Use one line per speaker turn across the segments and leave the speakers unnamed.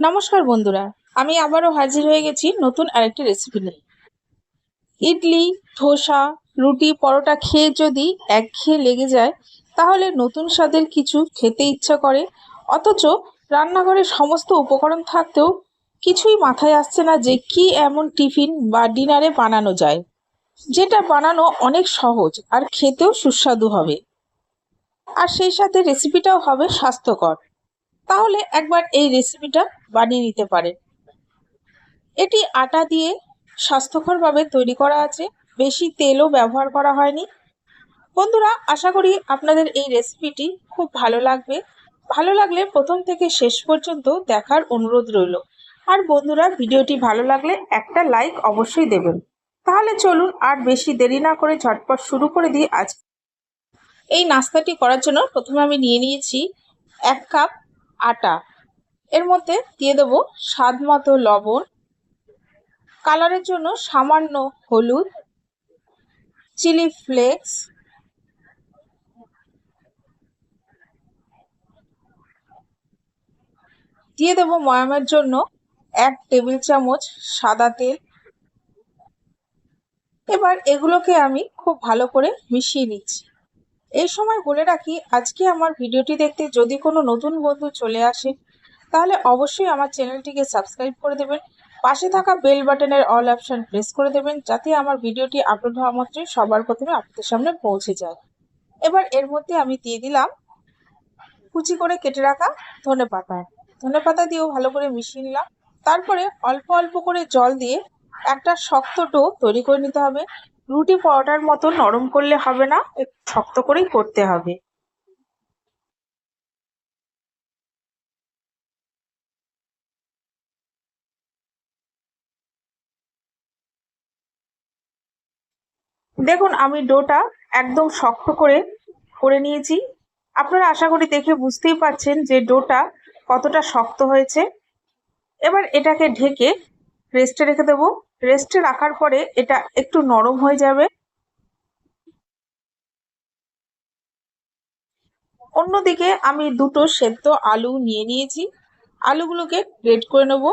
নমস্কার বন্ধুরা, আমি আবারও হাজির হয়ে গেছি নতুন আরেকটি রেসিপি নিয়ে। ইডলি, ধোসা, রুটি, পরোটা খেয়ে যদি একঘেয়ে লেগে যায়, তাহলে নতুন স্বাদের কিছু খেতে ইচ্ছা করে, অথচ রান্নাঘরে সমস্ত উপকরণ থাকতেও কিছুই মাথায় আসছে না যে কি এমন টিফিন বা ডিনারে বানানো যায়, যেটা বানানো অনেক সহজ আর খেতেও সুস্বাদু হবে। আর সেই সাথে রেসিপিটাও হবে স্বাস্থ্যকর। তাহলে একবার এই রেসিপিটা বানিয়ে নিতে পারেন। এটি আটা দিয়ে স্বাস্থ্যকরভাবে তৈরি করা আছে। বেশি তেলও ব্যবহার করা হয়নি। বন্ধুরা, আশা করি আপনাদের এই রেসিপিটি খুব ভালো লাগবে। ভালো লাগলে প্রথম থেকে শেষ পর্যন্ত দেখার অনুরোধ রইল। আর বন্ধুরা, ভিডিওটি ভালো লাগলে একটা লাইক অবশ্যই দেবেন। তাহলে চলুন আর বেশি দেরি না করে ঝটপট শুরু করে দিই আজ। এই নাস্তাটি করার জন্য প্রথমে আমি নিয়ে নিয়েছি এক কাপ আটা। এর মধ্যে দিয়ে দেবো স্বাদ মতো লবণ। কালারের জন্য সামান্য হলুদ। চিলি ফ্লেক্স দিয়ে দেবো ময়ামের জন্য এক টেবিল চামচ সাদা তেল। এবার এগুলোকে আমি খুব ভালো করে মিশিয়ে নিচ্ছি। এই সময় বলে রাখি, আজকে আমার ভিডিওটি দেখতে যদি কোনো নতুন বন্ধু চলে আসে, তাহলে অবশ্যই আমার চ্যানেলটিকে সাবস্ক্রাইব করে দেবেন। পাশে থাকা বেল বাটনের অল অপশান প্রেস করে দেবেন, যাতে আমার ভিডিওটি আপলোড হওয়া মাত্রই সবার প্রথমে আপনাদের সামনে পৌঁছে যায়। এবার এর মধ্যে আমি দিয়ে দিলাম কুচি করে কেটে রাখা ধনে পাতা ধনে পাতা দিয়েও ভালো করে মিশিয়ে নিলাম। তারপরে অল্প অল্প করে জল দিয়ে একটা শক্ত ডো তৈরি করে নিতে হবে। রুটি পরোটার মতো নরম করলে হবে না একটু শক্ত করেই করতে হবে। দেখুন, আমি ডোটা একদম শক্ত করে করে নিয়েছি। আপনারা আশা করি দেখে বুঝতেই পাচ্ছেন যে ডোটা কতটা শক্ত হয়েছে। এবার এটাকে ঢেকে রেস্টে রেখে দেবো। রেস্টে রাখার পরে এটা একটু নরম হয়ে যাবে। অন্যদিকে আমি দুটো সেদ্ধ আলু নিয়ে নিয়েছি। আলুগুলোকে গ্রেড করে নেব।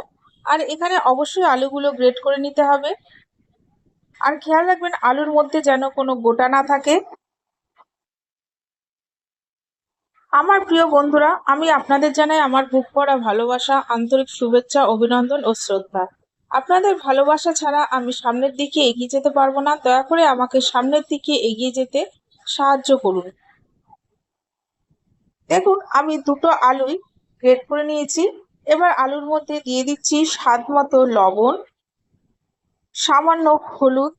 আর এখানে অবশ্যই আলুগুলো গ্রেড করে নিতে হবে। আর খেয়াল রাখবেন আলুর মধ্যে যেন কোনো গোটা না থাকে। আমার প্রিয় বন্ধুরা, আমি আপনাদের জানাই আমার বুক পড়া ভালোবাসা, আন্তরিক শুভেচ্ছা, অভিনন্দন ও শ্রদ্ধা। আপনাদের ভালোবাসা ছাড়া আমি সামনের দিকে এগিয়ে যেতে পারব না। দয়া করে আমাকে সামনের দিকে এগিয়ে যেতে সাহায্য করুন। দেখুন, আমি দুটো আলুই গ্রেট করে নিয়েছি। এবার আলুর মধ্যে দিয়ে দিচ্ছি স্বাদ মতো লবণ, সামান্য হলুদ,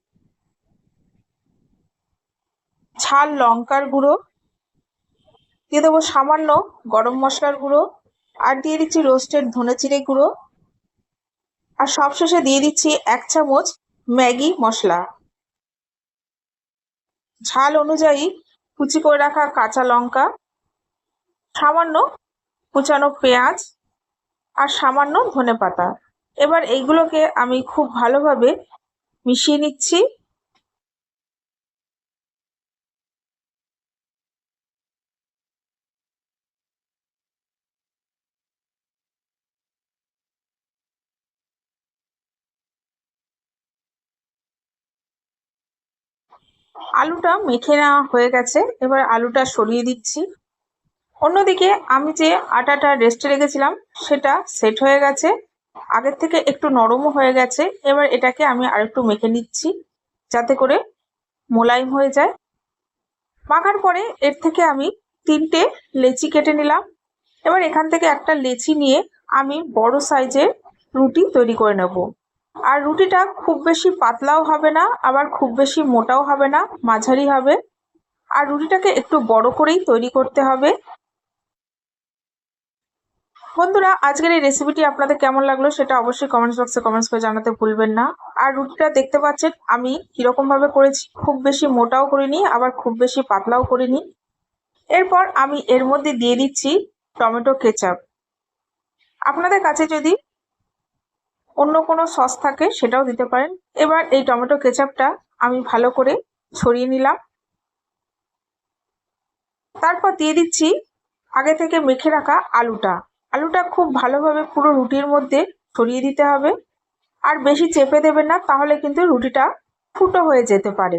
ঝাল লঙ্কার গুঁড়ো, দিয়ে দেবো সামান্য গরম মশলার গুঁড়ো, আর দিয়ে দিচ্ছি রোস্টেড ধনে চিড়ে গুঁড়ো। আর সবশেষে দিয়ে দিচ্ছি এক চামচ ম্যাগি মশলা। ঝাল অনুযায়ী কুচি করে রাখা কাঁচা লঙ্কা, সামান্য কুচানো পেঁয়াজ আর সামান্য ধনে পাতা এবার এইগুলোকে আমি খুব ভালোভাবে মিশিয়ে নিচ্ছি। আলুটা মেখে নেওয়া হয়ে গেছে। এবার আলুটা সরিয়ে দিচ্ছি। অন্যদিকে আমি যে আটাটা রেস্টে রেখেছিলাম, সেটা সেট হয়ে গেছে। আগের থেকে একটু নরমও হয়ে গেছে। এবার এটাকে আমি আরেকটু মেখে নিচ্ছি, যাতে করে মোলায়েম হয়ে যায়। মাখার পরে এর থেকে আমি তিনটে লেচি কেটে নিলাম। এবার এখান থেকে একটা লেচি নিয়ে আমি বড় সাইজের রুটি তৈরি করে নেব। আর রুটিটা খুব বেশি পাতলাও হবে না, আবার খুব বেশি মোটাও হবে না, মাঝারি হবে। আর রুটিটাকে একটু বড় করেই তৈরি করতে হবে। বন্ধুরা, আজকের এই রেসিপিটি আপনাদের কেমন লাগল সেটা অবশ্যই কমেন্টস বক্সে কমেন্টস করে জানাতে ভুলবেন না। আর রুটিটা দেখতে পাচ্ছেন, আমি কীরকমভাবে করেছি, খুব বেশি মোটাও করিনি, আবার খুব বেশি পাতলাও করিনি। এরপর আমি এর মধ্যে দিয়ে দিচ্ছি টমেটো কেচাপ। আপনাদের কাছে যদি অন্য কোনো সস থাকে সেটাও দিতে পারেন। এবার এই টমেটো কেচাপটা আমি ভালো করে ছড়িয়ে নিলাম। তারপর দিয়ে দিচ্ছি আগে থেকে মেখে রাখা আলুটা। আলুটা খুব ভালোভাবে পুরো রুটির মধ্যে ছড়িয়ে দিতে হবে। আর বেশি চেপে দেবেন না, তাহলে কিন্তু রুটিটা ফুটো হয়ে যেতে পারে।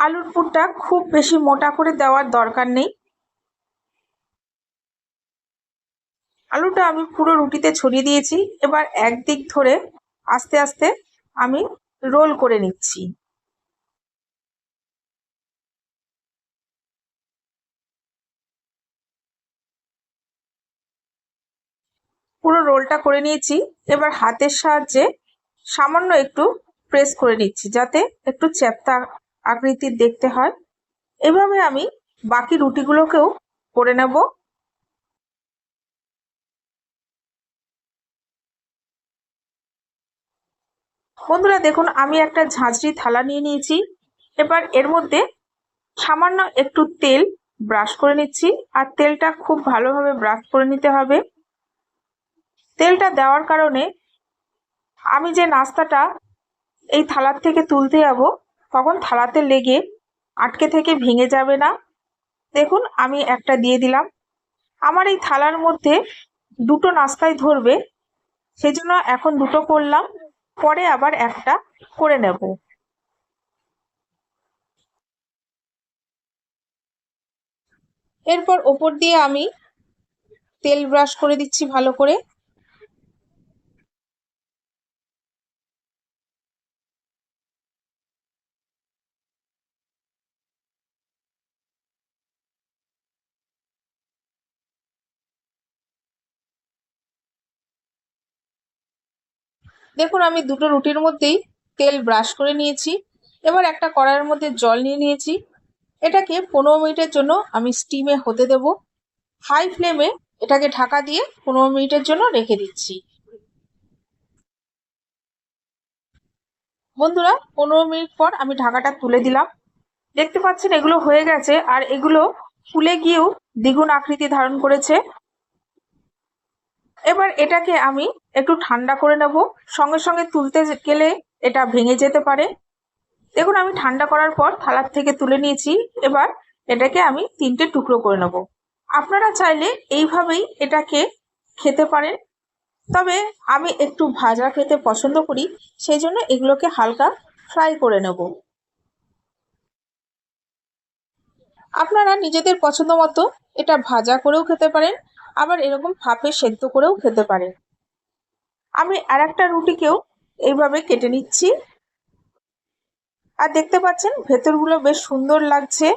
আলুর পুরটা খুব বেশি মোটা করে দেওয়ার দরকার নেই। আলুটা আমি পুরো রুটিতে ছড়িয়ে দিয়েছি। এবার একদিক ধরে আস্তে আস্তে আমি রোল করে নিচ্ছি। পুরো রোলটা করে নিয়েছি। এবার হাতের সাহায্যে সামান্য একটু প্রেস করে নিচ্ছি যাতে একটু চ্যাপ্টা আকৃতির দেখতে হয়। এভাবে আমি বাকি রুটিগুলোকেও করে নেব। বন্ধুরা, দেখুন, আমি একটা ঝাঁঝরি থালা নিয়ে নিয়েছি। এবার এর মধ্যে সামান্য একটু তেল ব্রাশ করে নিচ্ছি, আর তেলটা খুব ভালোভাবে ব্রাশ করে নিতে হবে। তেলটা দেওয়ার কারণে আমি যে নাস্তাটা এই থালার থেকে তুলতে যাব তখন থালাতে লেগে আটকে থেকে ভেঙে যাবে না। দেখুন, আমি একটা দিয়ে দিলাম। আমার এই থালার মধ্যে দুটো নাস্তায় ধরবে, সেজন্য এখন দুটো করলাম, পরে আবার একটা করে নেব। এরপর ওপর দিয়ে আমি তেল ব্রাশ করে দিচ্ছি ভালো করে। দেখুন, আমি দুটো রুটির মধ্যেই তেল ব্রাশ করে নিয়েছি। এবার একটা কড়াইয়ের মধ্যে জল নিয়ে নিয়েছি। এটাকে পনেরো মিনিটের জন্য আমি স্টিমে হতে দেব। হাই ফ্লেমে এটাকে ঢাকা দিয়ে পনেরো মিনিটের জন্য রেখে দিচ্ছি। বন্ধুরা, পনেরো মিনিট পর আমি ঢাকাটা তুলে দিলাম। দেখতে পাচ্ছেন, এগুলো হয়ে গেছে। আর এগুলো ফুলে গিয়েও দ্বিগুণ আকৃতি ধারণ করেছে। এবার এটাকে আমি একটু ঠান্ডা করে নেব। সঙ্গে সঙ্গে তুলতে গেলে এটা ভেঙে যেতে পারে। দেখুন, আমি ঠান্ডা করার পর থালার থেকে তুলে নিয়েছি। এবার এটাকে আমি তিনটে টুকরো করে নেব। আপনারা চাইলে এইভাবেই এটাকে খেতে পারেন। তবে আমি একটু ভাজা খেতে পছন্দ করি, সেই জন্য এগুলোকে হালকা ফ্রাই করে নেব। আপনারা নিজেদের পছন্দ মতো এটা ভাজা করেও খেতে পারেন। আবার এরকম ফাঁপে সেদ্ধ করেও খেতে পারে। আমি আর একটা রুটিকেও এইভাবে কেটে নিচ্ছি। আর দেখতে পাচ্ছেন, ভেতরগুলো বেশ সুন্দর লাগছে।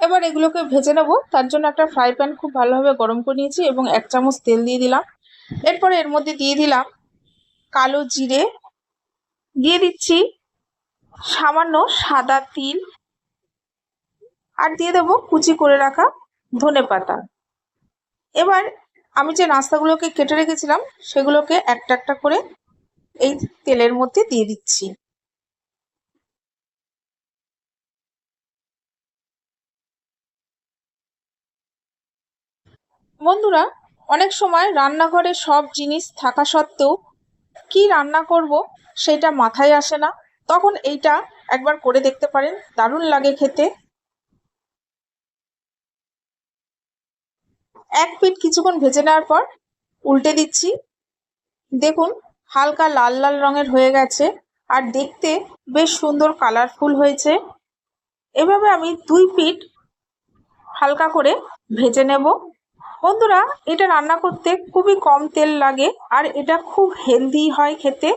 এবার এগুলোকে ভেজে নেব। তার জন্য একটা ফ্রাই প্যান খুব ভালোভাবে গরম করে নিয়েছি এবং এক চামচ তেল দিয়ে দিলাম। এরপরে এর মধ্যে দিয়ে দিলাম কালো জিরে। দিয়ে দিচ্ছি সামান্য সাদা তিল। আর দিয়ে দেবো কুচি করে রাখা ধনে পাতা। এবার আমি যে নাস্তাগুলোকে কেটে রেখেছিলাম, সেগুলোকে একটা একটা করে এই তেলের মধ্যে দিয়ে দিচ্ছি। বন্ধুরা, অনেক সময় রান্নাঘরে সব জিনিস থাকা সত্ত্বেও কি রান্না করব সেটা মাথায় আসে না। তখন এইটা একবার করে দেখতে পারেন, দারুণ লাগে খেতে। এক পিঠ কিছুক্ষণ ভেজে নেওয়ার পর উল্টে দিচ্ছি। দেখুন, হালকা লাল লাল রঙের হয়ে গেছে আর দেখতে বেশ সুন্দর কালারফুল হয়েছে। এভাবে আমি দুই পিঠ হালকা করে ভেজে নেব। বন্ধুরা, এটা রান্না করতে খুবই কম তেল লাগে আর এটা খুব হেলদি হয় খেতে।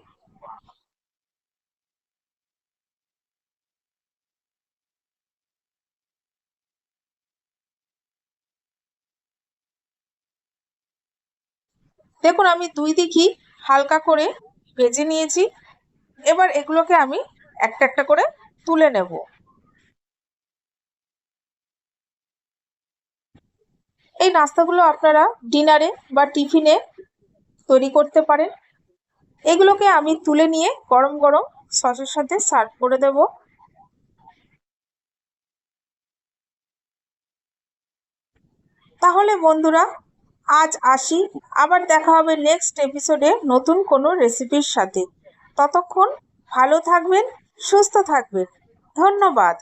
দেখুন, আমি দুই দিকই হালকা করে ভেজে নিয়েছি। এবার এগুলোকে আমি একটা একটা করে তুলে নেব। এই নাস্তাগুলো আপনারা ডিনারে বা টিফিনে তৈরি করতে পারেন। এগুলোকে আমি তুলে নিয়ে গরম গরম সসের সাথে সার্ভ করে দেব। তাহলে বন্ধুরা, আজ আসি। আবার দেখা হবে নেক্সট এপিসোডে নতুন কোনো রেসিপির সাথে। ততক্ষণ ভালো থাকবেন, সুস্থ থাকবেন। ধন্যবাদ।